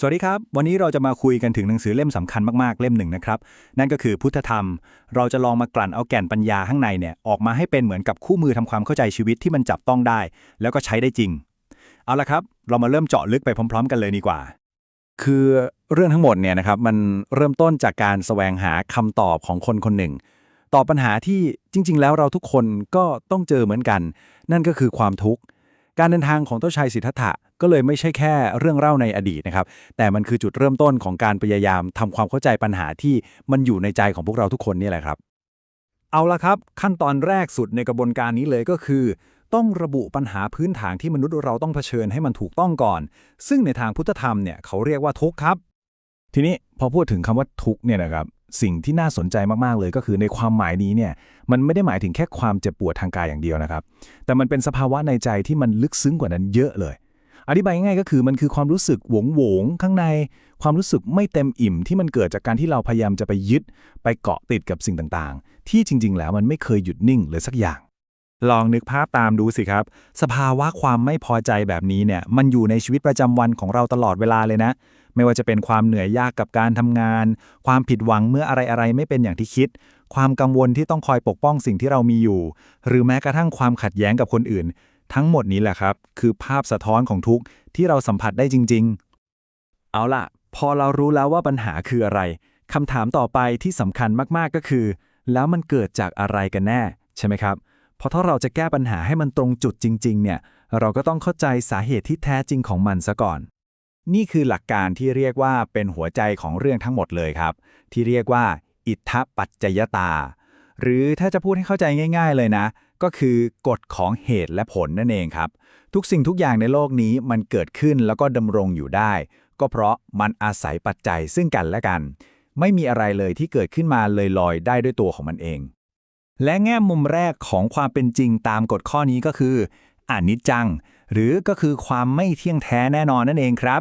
สวัสดีครับ วันนี้เราจะมาคุยกันถึงหนังสือเล่มสำคัญมากๆ เล่มหนึ่งนะครับ นั่นก็คือพุทธธรรม เราจะลองมากลั่นเอาแก่นปัญญาข้างในเนี่ยออกมาให้เป็นเหมือนกับคู่มือทำความเข้าใจชีวิตที่มันจับต้องได้ แล้วก็ใช้ได้จริง เอาละครับ เรามาเริ่มเจาะลึกไปพร้อม ๆ กันเลยดีกว่า คือเรื่องทั้งหมดเนี่ยนะครับมันเริ่มต้นจากการแสวงหาคำตอบของคนคนหนึ่ง ตอบปัญหาที่จริง ๆ แล้วเราทุกคนก็ต้องเจอเหมือนกัน นั่นก็คือความทุกข์ การเดินทางของเจ้าชายสิทธัตถะก็เลยไม่ใช่แค่เรื่องเล่าในอดีตนะครับ แต่มันคือจุดเริ่มต้นของการพยายามทำความเข้าใจปัญหาที่มันอยู่ในใจของพวกเราทุกคนนี่แหละครับ เอาละครับ ขั้นตอนแรกสุดในกระบวนการนี้เลยก็คือ ต้องระบุปัญหาพื้นฐานที่มนุษย์เราต้องเผชิญให้มันถูกต้องก่อน ซึ่งในทางพุทธธรรมเนี่ยเขาเรียกว่าทุกข์ครับ ทีนี้พอพูดถึงคำว่าทุกข์เนี่ยนะครับ สิ่งที่น่าสนใจมากๆเลยก็คือในความหมายนี้เนี่ยมันไม่ได้หมายถึงแค่ความเจ็บปวดทางกายอย่างเดียวนะครับ แต่มันเป็นสภาวะในใจที่มันลึกซึ้งกว่านั้นเยอะเลย อธิบายง่ายก็คือมันคือความรู้สึกหวงหวงข้างใน ความรู้สึกไม่เต็มอิ่มที่มันเกิดจากการที่เราพยายามจะไปยึด ไปเกาะติดกับสิ่งต่างๆ ที่จริง ๆ แล้วมันไม่เคยหยุดนิ่งเลยสักอย่าง ลองนึกภาพตามดูสิครับ สภาวะความไม่พอใจแบบนี้เนี่ยมันอยู่ในชีวิตประจำวันของเราตลอดเวลาเลยนะ ไม่ว่าจะเป็นความเหนื่อยยากกับการทำงาน ความผิดหวังเมื่ออะไรๆไม่เป็นอย่างที่คิด ความกังวลที่ต้องคอยปกป้องสิ่งที่เรามีอยู่ หรือแม้กระทั่งความขัดแย้งกับคนอื่น ทั้งหมดนี้แหละครับ คือภาพสะท้อนของทุกข์ที่เราสัมผัสได้จริง ๆ เอาล่ะ พอเรารู้แล้วว่าปัญหาคืออะไรคำถามต่อไปที่สำคัญมากๆก็คือ แล้วมันเกิดจากอะไรกันแน่ ใช่ไหมครับเพราะถ้าเราจะแก้ปัญหาให้มันตรงจุดจริง ๆ เนี่ย เราก็ต้องเข้าใจสาเหตุที่แท้จริงของมันซะก่อน นี่คือหลักการที่เรียกว่าเป็นหัวใจของเรื่องทั้งหมดเลยครับ ที่เรียกว่า อิทธปัจจยตา หรือถ้าจะพูดให้เข้าใจง่าย ๆเลยนะ ก็คือกฎของเหตุและผลนั่นเองครับ ทุกสิ่งทุกอย่างในโลกนี้มันเกิดขึ้นแล้วก็ดำรงอยู่ได้ ก็เพราะมันอาศัยปัจจัยซึ่งกันและกัน ไม่มีอะไรเลยที่เกิดขึ้นมาลอยๆ ได้ด้วยตัวของมันเอง และแง่มุมแรกของความเป็นจริงตามกฎข้อนี้ก็คืออนิจจัง หรือก็คือความไม่เที่ยงแท้แน่นอนนั่นเองครับ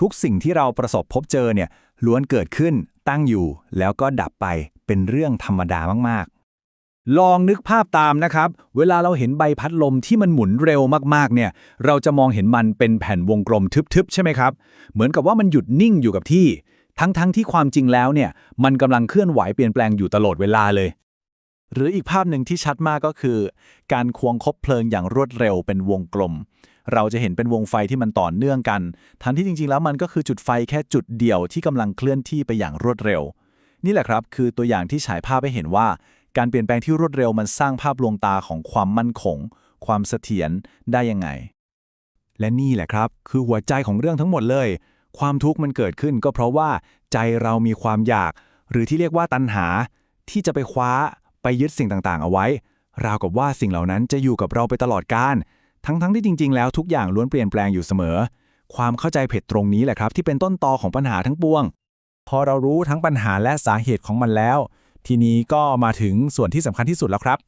ทุกสิ่งที่เราประสบพบเจอเนี่ยล้วนเกิดขึ้นตั้งอยู่ แล้วก็ดับไปเป็นเรื่องธรรมดามากๆ ลองนึกภาพตามนะครับ เวลาเราเห็นใบพัดลมที่มันหมุนเร็วมากๆเนี่ย เราจะมองเห็นมันเป็นแผ่นวงกลมทึบๆ ใช่ไหมครับ เหมือนกับว่ามันหยุดนิ่งอยู่กับที่ ทั้งๆที่ความจริงแล้วเนี่ย มันกำลังเคลื่อนไหวเปลี่ยนแปลงอยู่ตลอดเวลาเลย หรืออีกภาพหนึ่งที่ชัดมากก็คือ การควงคบเพลิงอย่างรวดเร็วเป็นวงกลม เราจะเห็นเป็นวงไฟที่มันต่อเนื่องกัน ทั้งที่จริงๆ แล้วมันก็คือจุดไฟแค่จุดเดียวที่กำลังเคลื่อนที่ไปอย่างรวดเร็ว นี่แหละครับ คือตัวอย่างที่ฉายภาพให้เห็นว่า การเปลี่ยนแปลงที่รวดเร็วมันสร้างภาพลวงตาของความมั่นคง ความเสถียรได้ยังไง และนี่แหละครับ คือหัวใจของเรื่องทั้งหมดเลย ความทุกข์มันเกิดขึ้นก็เพราะว่าใจเรามีความอยาก หรือที่เรียกว่าตัณหาที่จะไปคว้า ยึดสิ่งต่างๆ เอาไว้ ราวกับว่าสิ่งเหล่านั้นจะอยู่กับเราไปตลอดกาลทั้งๆที่จริง ๆ แล้วทุกอย่างล้วนเปลี่ยนแปลงอยู่เสมอ ความเข้าใจผิดตรงนี้แหละครับ ที่เป็นต้นตอของปัญหาทั้งปวง พอเรารู้ทั้งปัญหาและสาเหตุของมันแล้ว ทีนี้ก็มาถึงส่วนที่สำคัญที่สุดแล้วครับ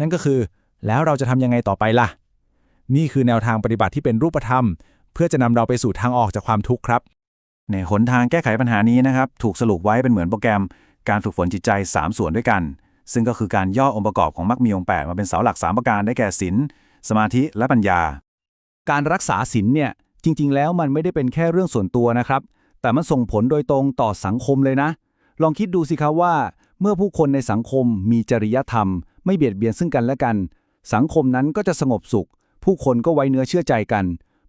นั่นก็คือ แล้วเราจะทำยังไงต่อไปล่ะ นี่คือแนวทางปฏิบัติที่เป็นรูปธรรม เพื่อจะนำเราไปสู่ทางออกจากความทุกข์ครับ ในหนทางแก้ไขปัญหานี้นะครับ ถูกสรุปไว้เป็นเหมือนโปรแกรมการฝึกฝนจิตใจ 3 ส่วนด้วยกัน ซึ่งก็คือการย่อองค์ประกอบของมรรคมีองค์8มาเป็นเสาหลัก 3 ประการได้แก่ศีลสมาธิและปัญญา การรักษาศีลเนี่ยจริง ๆ แล้วมันไม่ได้เป็นแค่เรื่องส่วนตัวนะครับ แต่มันส่งผลโดยตรงต่อสังคมเลยนะ ลองคิดดูสิครับว่า เมื่อผู้คนในสังคมมีจริยธรรม ไม่เบียดเบียนซึ่งกันและกัน สังคมนั้นก็จะสงบสุข ผู้คนก็ไว้เนื้อเชื่อใจกัน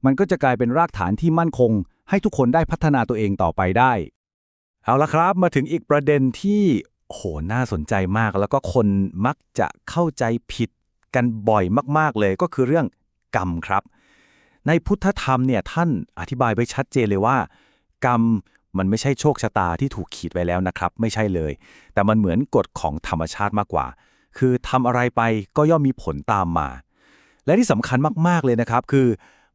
มันก็จะกลายเป็นรากฐานที่มั่นคง ให้ทุกคนได้พัฒนาตัวเองต่อไปได้ เอาละครับมาถึงอีกประเด็นที่ โหน่าสนใจมากแล้วก็คนมักจะเข้าใจผิดกันบ่อยมาก ๆ เลยก็คือเรื่องกรรมครับ ในพุทธธรรมเนี่ยท่านอธิบายไว้ชัดเจนเลยว่า กรรมมันไม่ใช่โชคชะตาที่ถูกขีดไว้แล้วนะครับ ไม่ใช่เลย แต่มันเหมือนกฎของธรรมชาติมากกว่า คือทำอะไรไปก็ย่อมมีผลตามมา และที่สำคัญมาก ๆ เลยนะครับ คือ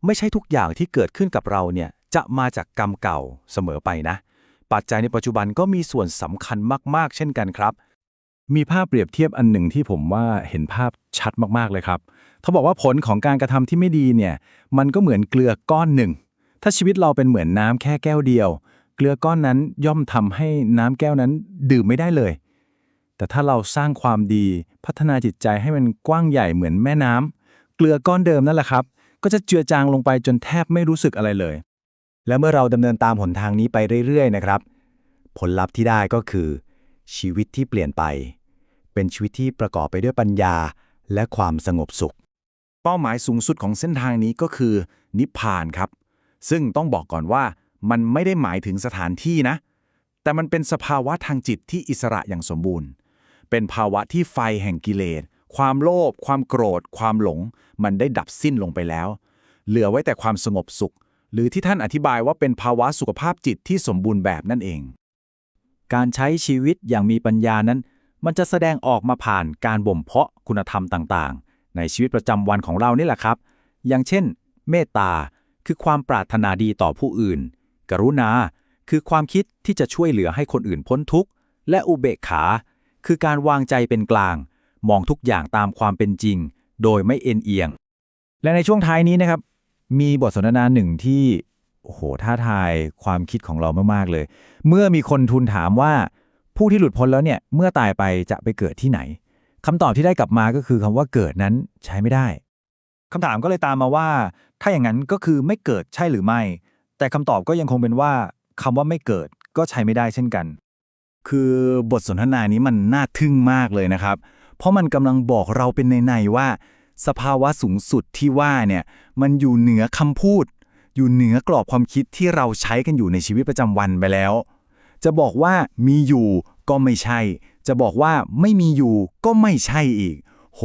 ไม่ใช่ทุกอย่างที่เกิดขึ้นกับเราเนี่ยจะมาจากกรรมเก่าเสมอไปนะ ปัจจัยในปัจจุบันก็มีส่วนสำคัญมาก ๆ เช่นกันครับ มีภาพเปรียบเทียบอันหนึ่งที่ผมว่าเห็นภาพชัดมาก ๆ เลยครับ เขาบอกว่าผลของการกระทำที่ไม่ดีเนี่ย มันก็เหมือนเกลือก้อนหนึ่ง ถ้าชีวิตเราเป็นเหมือนน้ำแค่แก้วเดียว เกลือก้อนนั้นย่อมทำให้น้ำแก้วนั้นดื่มไม่ได้เลย แต่ถ้าเราสร้างความดีพัฒนาจิตใจให้มันกว้างใหญ่เหมือนแม่น้ำเกลือก้อนเดิมนั่นแหละครับ ก็จะเจือจางลงไปจนแทบไม่รู้สึกอะไรเลย และเมื่อเราดำเนินตามหนทางนี้ไปเรื่อยๆนะครับ ผลลัพธ์ที่ได้ก็คือ ชีวิตที่เปลี่ยนไป เป็นชีวิตที่ประกอบไปด้วยปัญญาและความสงบสุข เป้าหมายสูงสุดของเส้นทางนี้ก็คือ นิพพานครับ ซึ่งต้องบอกก่อนว่ามันไม่ได้หมายถึงสถานที่นะ แต่มันเป็นสภาวะทางจิตที่อิสระอย่างสมบูรณ์ เป็นภาวะที่ไฟแห่งกิเลส ความโลภ ความโกรธ ความหลง มันได้ดับสิ้นลงไปแล้ว เหลือไว้แต่ความสงบสุข หรือที่ท่านอธิบายว่าเป็นภาวะสุขภาพจิตที่สมบูรณ์แบบนั่นเอง การใช้ชีวิตอย่างมีปัญญานั้น มันจะแสดงออกมาผ่านการบ่มเพาะคุณธรรมต่างๆ ในชีวิตประจำวันของเรานี่แหละครับ อย่างเช่น เมตตาคือความปรารถนาดีต่อผู้อื่น กรุณา คือความคิดที่จะช่วยเหลือให้คนอื่นพ้นทุกข์ และอุเบกขา คือการวางใจเป็นกลาง มองทุกอย่างตามความเป็นจริง โดยไม่เอ็นเอียง และในช่วงท้ายนี้นะครับ มีบทสนทนาหนึ่งที่โอ้โหท้าทายความคิดของเรามากๆเลย เมื่อมีคนทูลถามว่าผู้ที่หลุดพ้นแล้วเนี่ยเมื่อตายไปจะไปเกิดที่ไหนคำตอบที่ได้กลับมาก็คือคำว่าเกิดนั้นใช้ไม่ได้คำถามก็เลยตามมาว่า ถ้าอย่างนั้นก็คือไม่เกิดใช่หรือไม่ แต่คำตอบก็ยังคงเป็นว่าคำว่าไม่เกิดก็ใช้ไม่ได้เช่นกัน คือบทสนทนานี้มันน่าทึ่งมากเลยนะครับ เพราะมันกำลังบอกเราเป็นในๆว่า สภาวะสูงสุดที่ว่าเนี่ยมันอยู่เหนือคำพูด อยู่เหนือกรอบความคิดที่เราใช้กันอยู่ในชีวิตประจำวันไปแล้ว จะบอกว่ามีอยู่ก็ไม่ใช่ จะบอกว่าไม่มีอยู่ก็ไม่ใช่อีก โห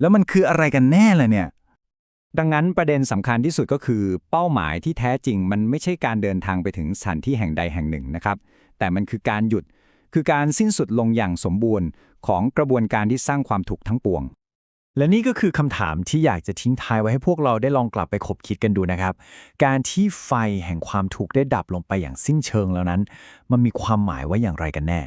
แล้วมันคืออะไรกันแน่ล่ะเนี่ยดังนั้นประเด็นสำคัญที่สุดก็คือ เป้าหมายที่แท้จริงมันไม่ใช่การเดินทางไปถึงสถานที่แห่งใดแห่งหนึ่งนะครับ แต่มันคือการหยุด คือการสิ้นสุดลงอย่างสมบูรณ์ของกระบวนการที่สร้างความทุกทั้งปวง และนี่ก็คือคำถามที่อยากจะทิ้งท้ายไว้ให้พวกเราได้ลองกลับไปคบคิดกันดูนะครับ การที่ไฟแห่งความทุกข์ได้ดับลงไปอย่างสิ้นเชิงแล้วนั้น มันมีความหมายว่าอย่างไรกันแน่